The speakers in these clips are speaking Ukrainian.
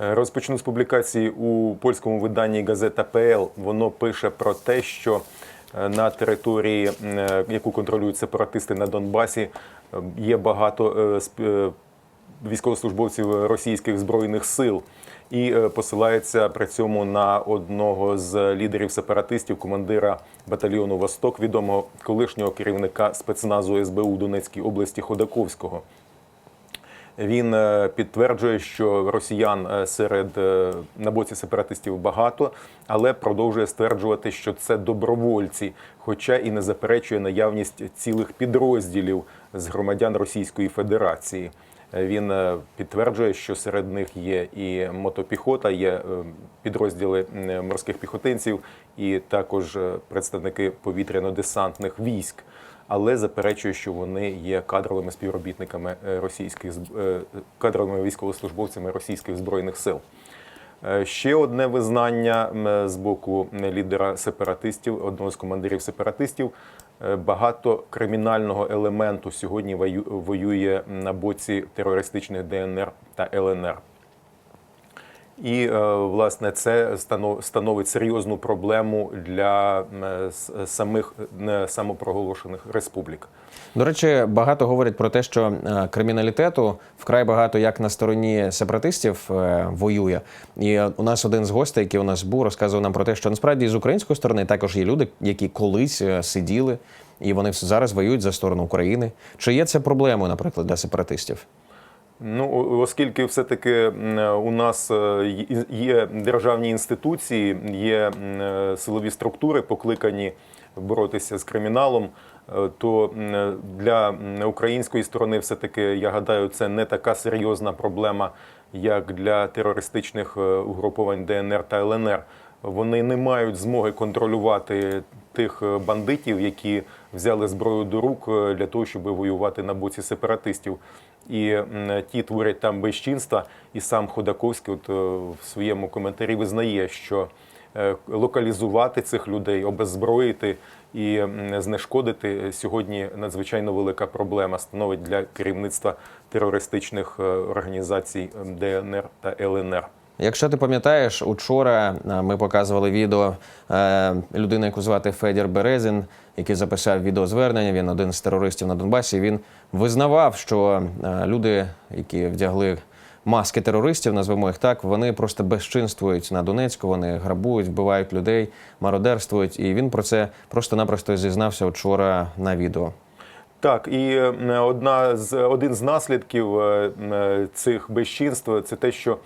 Е, Розпочну з публікації у польському виданні газета ПЛ. Воно пише про те, що е, на території, е, яку контролюють сепаратисти на Донбасі, є багато військовослужбовців російських збройних сил. І посилається при цьому на одного з лідерів сепаратистів, командира батальйону Восток, відомого колишнього керівника спецназу СБУ Донецькій області Ходаковського. Він е, підтверджує, що росіян е, серед е, на боці сепаратистів багато, але продовжує стверджувати, що це добровольці, хоча і не заперечує наявність цілих підрозділів з громадян Російської Федерації. Він підтверджує, що серед них є і мотопіхота, є підрозділи морських піхотинців, і також представники повітряно-десантних військ але заперечує, що вони є кадровими співробітниками е, російських е, кадровими військовослужбовцями російських збройних сил. Е, Ще одне визнання з боку лідера сепаратистів, одного з командирів сепаратистів. Багато кримінального елементу сьогодні вою- воює на боці терористичних ДНР та ЛНР. І е, власне це станов- становить серйозну проблему для самих е, самопроголошених республік. До речі, багато говорять про те, що е, криміналітету вкрай багато як на стороні сепаратистів е, воює. І е, у нас один з гостей, який у нас був, розказував нам про те, що насправді з української сторони також є люди, які колись е, сиділи, і вони зараз воюють за сторону України. Чи є це проблемою, наприклад, для сепаратистів? Ну, оскільки все-таки у нас е, є- державні інституції, є е, силові структури, покликані боротися з криміналом, е, то для української сторони, все-таки, я гадаю, це не така серйозна проблема, як для терористичних угруповань ДНР та ЛНР. Вони не мають змоги контролювати тих е, бандитів, які взяли зброю до рук е, для того, щоб воювати на боці сепаратистів. І ті творять там безчинства, і сам Ходаковський от, е, в своєму коментарі визнає, що локалізувати цих людей, обеззброїти і знешкодити сьогодні надзвичайно велика проблема становить для керівництва терористичних організацій ДНР та ЛНР. Якщо ти пам'ятаєш, учора е, ми показували відео е, людини, яку звати Федір Березін, який записав відеозвернення. Він один з терористів на Донбасі. Він визнавав, що е, люди, які вдягли маски терористів, назвемо їх так, вони просто безчинствують на Донецьку, вони грабують, вбивають людей, мародерствують. І він про це просто-напросто зізнався вчора на відео. Так, і одна з один з наслідків цих безчинств це те, що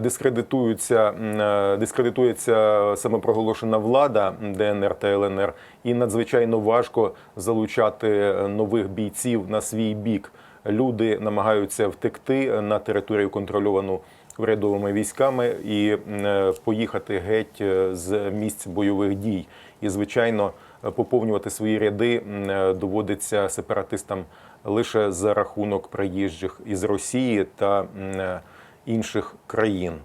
дискредитуються, м, е, дискредитується самопроголошена влада ДНР та ЛНР, і надзвичайно важко залучати е, нових бійців на свій бік. Люди намагаються втекти на територію контрольовану урядовими військами і е, поїхати геть е, з місць бойових дій. І звичайно, е, поповнювати свої ряди е, доводиться сепаратистам лише за рахунок приїжджих із Росії та е, інших країн.